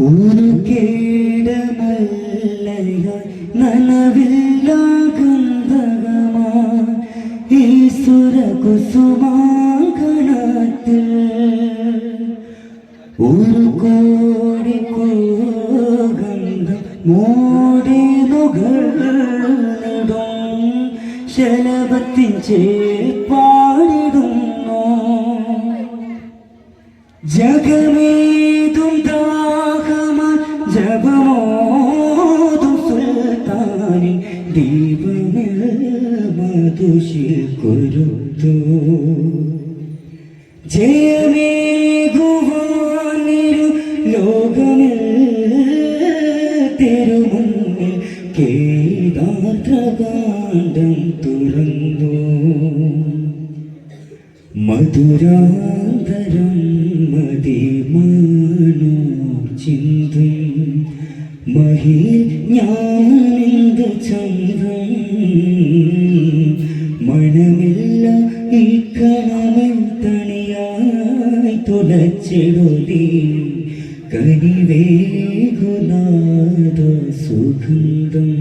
ഒരു കേടമല്ലയായി നനവില്ലാകുന്തകമാ ഈശ്വര കുസുമാങ്കണത്തിൽ ഒരു കോടി കോഗന്ധം മൂടി ശലഭത്തിൻ ചേപ്പാടിടുന്നു ജഗമേതും ദാഹമ ജപമോതു സുൽത്താനിൻ ദീപനിൽ മധുശിൽ കൊരുത്തു ജയമേകുവാനിരു ലോകമിൽ തിരുമുന്നിൽ കേദാത്രകാണ്ഡം തുറന്നു. മധുരാന്തരം മതിമാണു ചിന്തും. മഹി ഞാനിന്ത ചന്ദ്രം മണമില്ല ഈ കണമൻ തണിയായി കനിവേ കനിവേകുനാഥ സുഗന്ധം.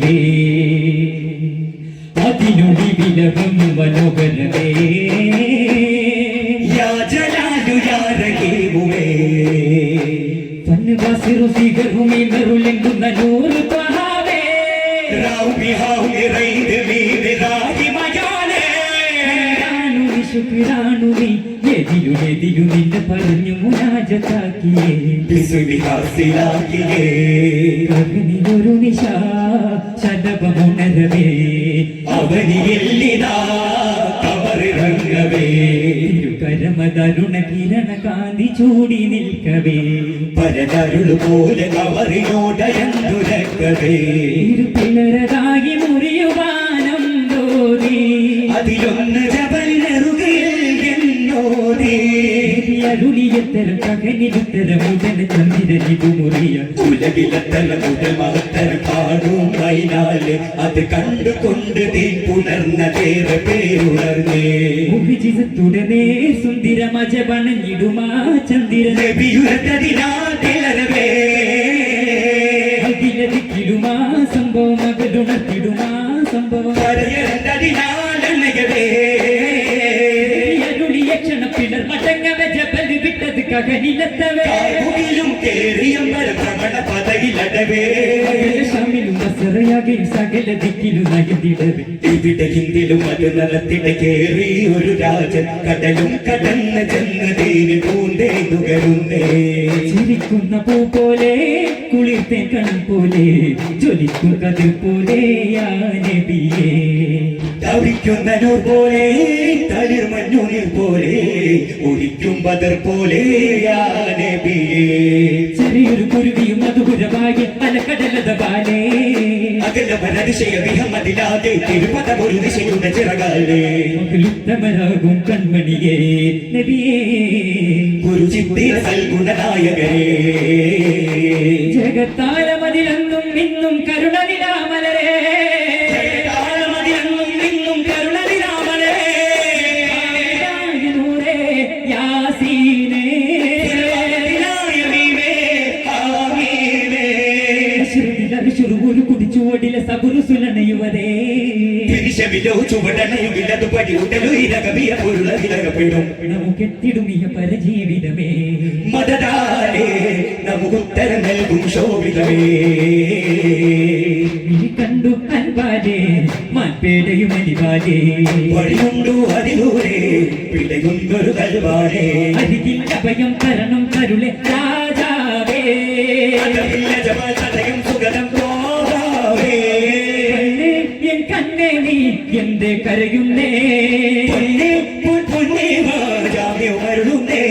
സ്ഥിരമൊളിവേ അതിനൊളിവിലകം മനോഹരമേ. യാ ജലാലു യാ റഹീമുവേ പന്നുവാസിറു സിഗറുമി മെറുലെങ്കുന്ന നൂറ് പഹാവേ റാവു ബിഹാവു നിറൈത് മീത് രാഹിമയാലേ ശുക്രാണുനി എതിരു നിന്നെ പറഞ്ഞു നിശ അവനിയെല്ലിതാ കവറിറങ്ങവേ. തിരുകരമതരുണ കിരണ കാന്തി ചൂടി നിൽക്കവേ. പരനരുൾ പോലെ കവറിനോടയന്തുരക്കവേ. ഇരുപിളരതായി മുറിയുവാനം തോന്നി. അതിലൊന്ന് ഉലകിലത്തല അത് കണ്ടുകൊണ്ട് സംഭവം ഷമിലും സകല ദിക്കിലും നയതിടവേ ഇവിടെ ഹിന്ദിലും അത് നലത്തിട കേറി ഒരു രാജൻ കടലും കടന്ന് ചെന്നതേന് പൂന്തേ നുകരുന്നേ. ചിരിക്കുന്ന പൂ പോലെ കുളിർത്തെ കൺ പോലെ ജ്വലിക്കും കതിർ പോലെ യാ നബിയേ. തവിക്കുന്ന നൂർ പോലെ തളിർ മഞ്ഞുനീർ പോലെ ഒരിക്കും ബദർ പോലെ ചെറിയൊരു കുരുവിയും മധുപുരമായി അലക്കടലത പാലേ അകലവനതിശയ വിഹമ്മതിലാതെ തിരുപദമൊരു ദിശയുടെ ചിറകാലേ. മകളുത്തമരാകും കൺമണിയേ നബിയേ. ഗുരുചിത്തിര സൽഗുണനായകരേ. ഇന്നും കരുണനിലാമലരേ ചുവടനയുകില്ലതുപടി ഉടലു ഇരകവിയ പൊരുളതിലകപ്പെടും നമുക്കെത്തിടുമിയ പരജീവിതമേ. മതദാലേ നമുക്കുത്തരം നൽകും ശോഭിതമേ. കണ്ടു അൻപാലേ മാൻപേടയും അനിവാലേ വഴിയുണ്ടു അതിലൂടെ പിഴയുന്നൊരു കൽവാടേ അരികിൽ അഭയം തരണം കരുളെ രാജാവേ. അതമില്ല തടയും എന്തേ കരയുന്നേ? അരുളുന്നേ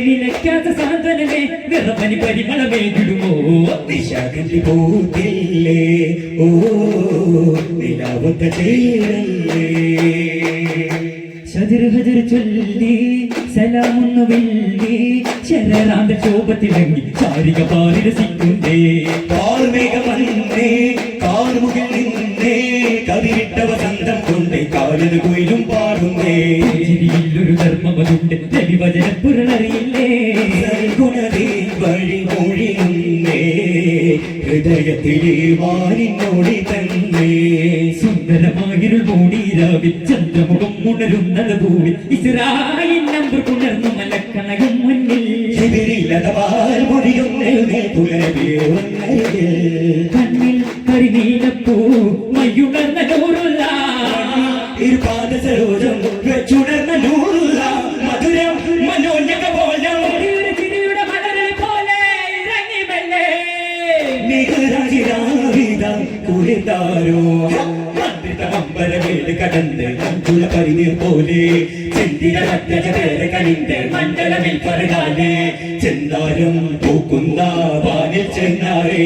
നിലയ്ക്കാത്ത സാന്ത്വനമേ നിറപ്പനി പരിമളമേ വിടുമോ നീ നിശാകല്ലി പോത്തില്ലേ? ഓ നിലാവത്ത ചേരല്ലേ ഷജർ ഹജർ ചൊല്ലി സലാമൊന്നു വെല്ലി ശരറാന്ത ശോഭത്തിലങ്ങി ചാരിക പാലിരസിക്കുന്നേ രസിക്കുന്നേ കാർമേഘ വന്നേ കാർമുകിൽ പാടുന്നേ ചിരിയിലൊരു ധർമ്മമതുണ്ട് രവിവചന പുരളറിയില്ലേ? ഗുണതേ വഴി മൊഴിയുന്നേ ഹൃദയത്തിലെ വാനിനോടി തന്നെ. സുന്ദരമായിരുൾ മൂടിരാവിൽ ചന്ദ്രമുഖം ഉണരുന്നത് ഭൂമി ഇസ്രായേൽ നമ്പർ പുണർന്നു മലക്കണയും മുന്നിൽ. ശിബിരിലതവാൽ മൊഴിയുന്നേ പുലരേ കണ്ണിൽ കരിനീലപ്പൂ മയ്യുണർന്ന നൂറുള്ള ഇരുപാദ വെച്ചുണർന്ന നൂറുള്ള മധുരം മനോജ്ഞക പോലും. കുളിതാരോ അമ്പരമേട് കടന്ന് കണ്ടുള്ള പരിനീർ പോലെ. ചെന്തിര മറ്റേരെ കണിന്റെ മണ്ഡലമിൽ പറകാനേ ചെന്നാരം പൂക്കുന്ന വാനിൽ ചെന്നാറേ.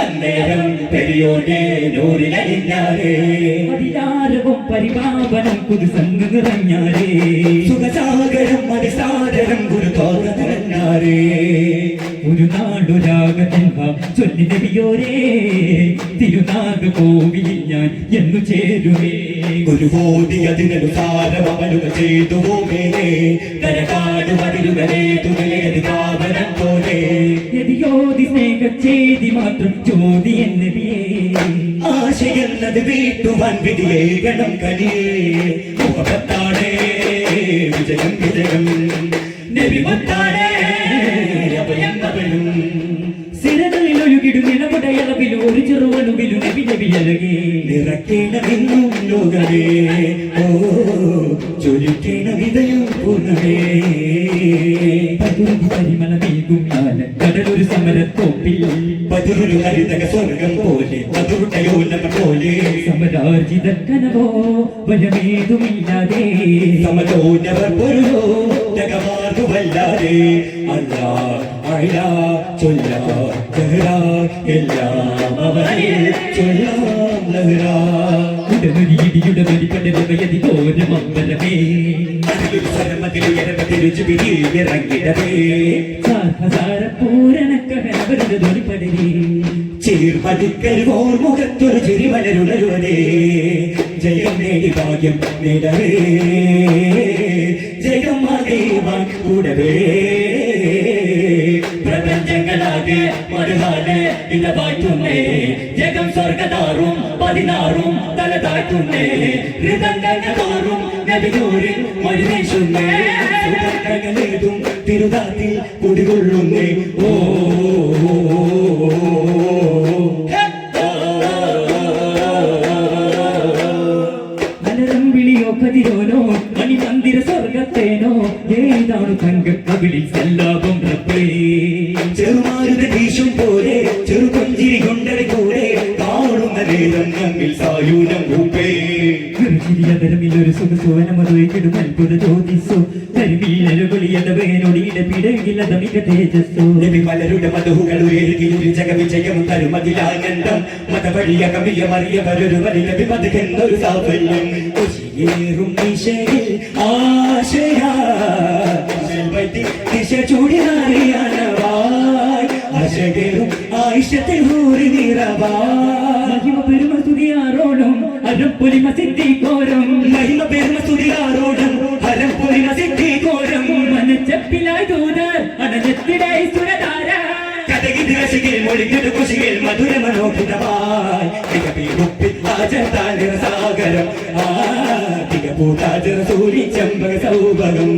അന്നേരം പെരിയോടെ നൂറിലറിഞ്ഞാരേ അതിലാരവും പരിപാവനം പുതുസംഗ നിറഞ്ഞാരേ സുഖസാഗരം അതിസാദരം ഗുരു തോന്നറിഞ്ഞാരേ ഒരു നാടൊരാഗത്തിൻഭാം ചൊല്ലി നബിയോരേ തിരുനാഗ് കോവിലിൽ ഞാൻ എന്നു ചേരുവേ. ബോധി അതിനനുസാരം അമലുക ചെയ്തു മേലെ കരകാട് മതിലുകളെ തുകലയത് കാവനം പോലെ. യതിയോതി സ്നേഹ ചെയ്തി മാത്രം ചോദി എന്നിവയെ ആശയെന്നത് വീട്ടുവാൻ വിധിയേ ഗണം കനിയേ മുഖത്താടേ വിജയം വിജയം. നബിമത്താടേ ഒഴുകിടും ഇളവുടയളവിലും ഒരു ചെറുവണുവിലും നബി നബി അഴകേ. നിറക്കേണമെന്നും ലോകമേ. ഓ ചൊരിക്കണമിതയും പൂർണമേ പരിമളമേകും കടലൊരു സമരത്തോപ്പിൽ. പതിരൊരു ഹരിതക സ്വർഗം പോലെ പതിരുട്ടയോലമ പോലെ. സമരാർജിത കനവോ ബലമേതുമില്ലാതെ. സമലോനവർ പൊരുളോ ജഗമാർഗുവല്ലാതെ അല്ലാ ലഹ്റ എല്ലാം അവനിൽ ചൊല്ലാം ലഹ്റ. എരമതിരുചു ഇറങ്ങിടവേ സാഹസാര പൂരണക്കഹനവരുടെ ധ്വനിപ്പടരേ ചീർമതിക്കൽ ഓർ മുഖത്തൊരു ചിരി മലരുണരുവനേ ജയം നേടി ഭാഗ്യം നേടവേ. ജയം മകേവാൻ കൂടവേ. പ്രപഞ്ചങ്ങളാകെ മറുകാലെ ഇടവാറ്റുന്നേ ജഗം സ്വർഗതാറും പതിനാറും തല താഴ്ത്തുന്നേ ഹൃദംഗങ്ങളോറും നബിയൂരിൽ മരുവേശുന്നേ സുഗന്ധങ്ങളേതും തിരുതാത്തിൽ കുടികൊള്ളുന്നേ. ഓ മലരം വിളിയോ കതിരോനോ മണിമന്ദിര സ്വർഗത്തേനോ ഏതാണ് തങ്ക കവിളിൽ ചിരിയതരമില്ലൊരു സുഖസുവനമതൊഴിക്കിടും അത്ഭുത ജ്യോതിസോ പലരുടെ മധുകൾ ജഗവിജയം തരുമതിലാനന്ദം മതവഴിയ കവിയ മറിയവരൊരു വലിയ വിമതകെന്നൊരു സാഫല്യം. ഉശിയേറും ദിശയിൽ ആശയാ. ദിശ ആശകേറും ആയിഷത്തെ ഊറി നിറവായ് മഹിമ പെരുമ സ്തുതിയാരോടും അരപ്പൊലിമ സിദ്ധിക്കോരം മഹിമ പെരുമ സ്തുതിയാരോടും ഹരം പൊലിമ മനച്ചപ്പിലായി ദൂതർ മൊഴിഞ്ഞൊരു മധുര മനോഹിതമായി സാഗരം. ആ തികപ്പൂതാചര സൂര്യ ചമ്പക സൗഭകം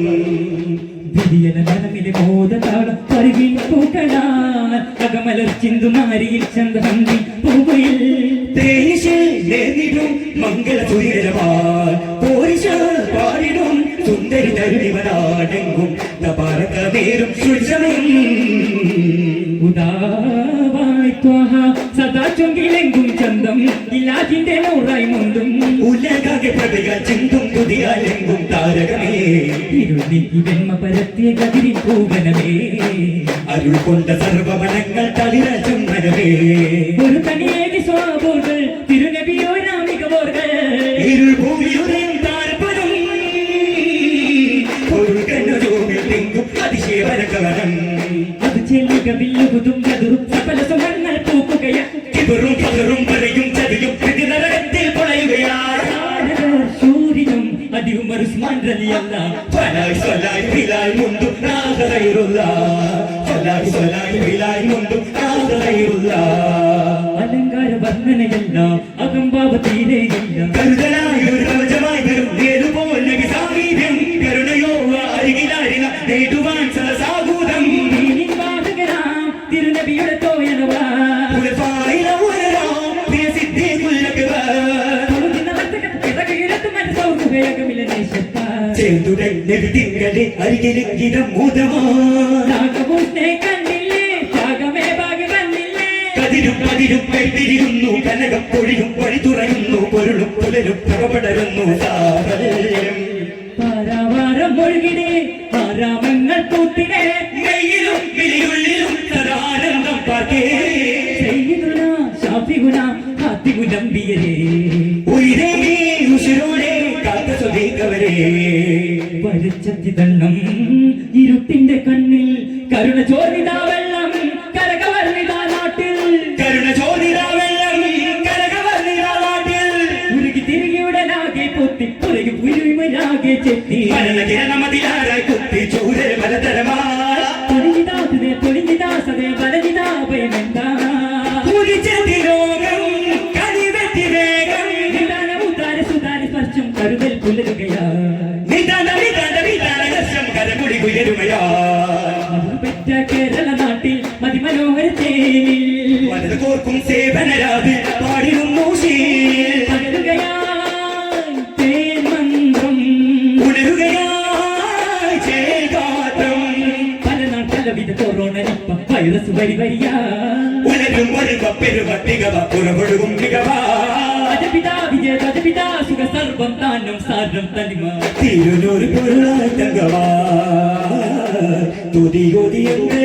മനമിലെ മോദതാളം പരിവിൽ പൂക്കളാൽ അകമലർ ചിന്തുമാരിയിൽ ചന്ദ്രഹന്തി പൂവയിൽ പാടിടും സുന്ദരി തരുണിവനാടെങ്കും തപാറക നേരും സദാ ചൊങ്കിലെങ്കും ചന്തം. ഇല്ലാതിന്റെ നൂറായി മുണ്ടും. ഉലകാകെ പ്രഭകൾ ചിന്തും തുതിയാലെങ്കും താരകമേ. പൂവനമേ. അരുൾ കൊണ്ട സർവമനങ്ങൾ തളിര മനവേ ഒരു തനിയേകി സ്വാബോകൾ തിരുനബിയോ രാമികവോകൾ ഇരുൾ ഭൂമിയുടെയും താൽപ്പര്യം ഒരു കണ്ണുജോമിൽ തെങ്കും അതിശയവരകവനം അത് ചെല്ലുക വില്ലുകുതും കതുറും സകല ഉസ്മാൻ റലിയല്ല ഫലായി സ്വലായി ഫിലായി മുണ്ടും നാദറയുള്ള ഫലായി സ്വലായി ഫിലായി മുണ്ടും നാദറയുള്ള അലങ്കാര വർണനയല്ല അകമ്പാവ തീരെയില്ല. കരുതലായി ചേർന്നുടൻ കണ്ടില്ലേ? ജാഗമേ ഭാഗ്യ വന്നില്ലേ? കതിരും പതിരും പെട്ടിരിക്കുന്നു കനകം പൊഴിയും വഴി തുറയുന്നു. പൊരുളും പുലരും പ്രഭപടരുന്നു സാഫല്യം ആരാമങ്ങൾ കൂട്ടിടേ മെയ്യിലും വിളിയുള്ളിലും തരാനന്ദം പാർക്കേ. ഷാഫിഗുണ ഹാത്തിഗുലംബിയരേ ഉയരേ ഉശിരോടെ കാത്ത സ്വദീകവരേ പഴിച്ചത്തിതണ്ണം ഇരുട്ടിന്റെ കണ്ണിൽ കരുണ ചോർന്നിതാ വെള്ളം കരകവർണിതാ നാട്ടിൽ. കരുണ ചോദിതാ വെള്ളം കരകവർണിതാ നാട്ടിൽ. ഉരുകി തിരികിയുടനാകെ പൊത്തി പുറകെ പുരുമനാകെ ചെത്തി. മരണകിരണമതിലാരായി കുത്തി ചൂരേ പൊളിഞ്ഞിതാസതേ പൊളിഞ്ഞിതാസതേ വലഞ്ഞിതാ ഭയമെന്താ പലവിധ കൊറോണ നിപ്പ വൈറസ് വരി വരിയാ. ഉലരും വരുക പെരുവ തികവ പുറകൊടുകും മികവ സർവം താനം സാരം തനിമ. തിരുനൂറ് പൊരുളായി തങ്കവാ. തുതിയൊതിയെങ്കിൽ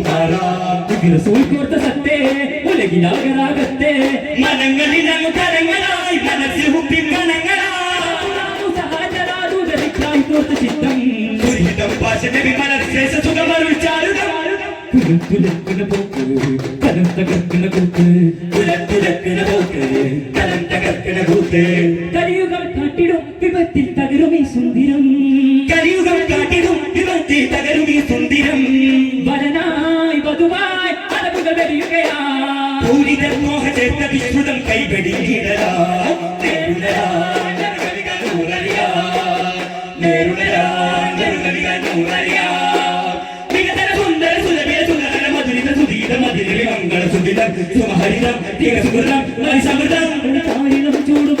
റസൂൽ കോർത്ത സത്തേ ഉലകിലാകരാകത്തേ മനങ്ങളിൽ അങ്ങ് കരങ്ങളായി മനസ്സിൽ ഹുപ്പിൻ കണങ്ങളായി. തോർത്ത ചിത്തം. ദുരിതം പാശ നബി മനസ്സേസ സുഖമരുൾ ചാരുതം. കുലുക്കുലുക്കുന്ന പോക്ക് കരം തകർക്കുന്ന കൂത്ത്. പുലത്തുലക്കിന പോക്ക് കലം തകർക്കണ കൂത്ത്. കലിയുഗം കാട്ടിടും വിപത്തിൽ തകരും ഈ സുന്ദരം. കലിയുഗം കാട്ടിടും വിപത്തി തകരും ഈ സുന്ദരം. വരനായി സുധീത മധുര മംഗള സുധിതം സുമഹരിതം സുഹൃതം സമൃതം താരിളം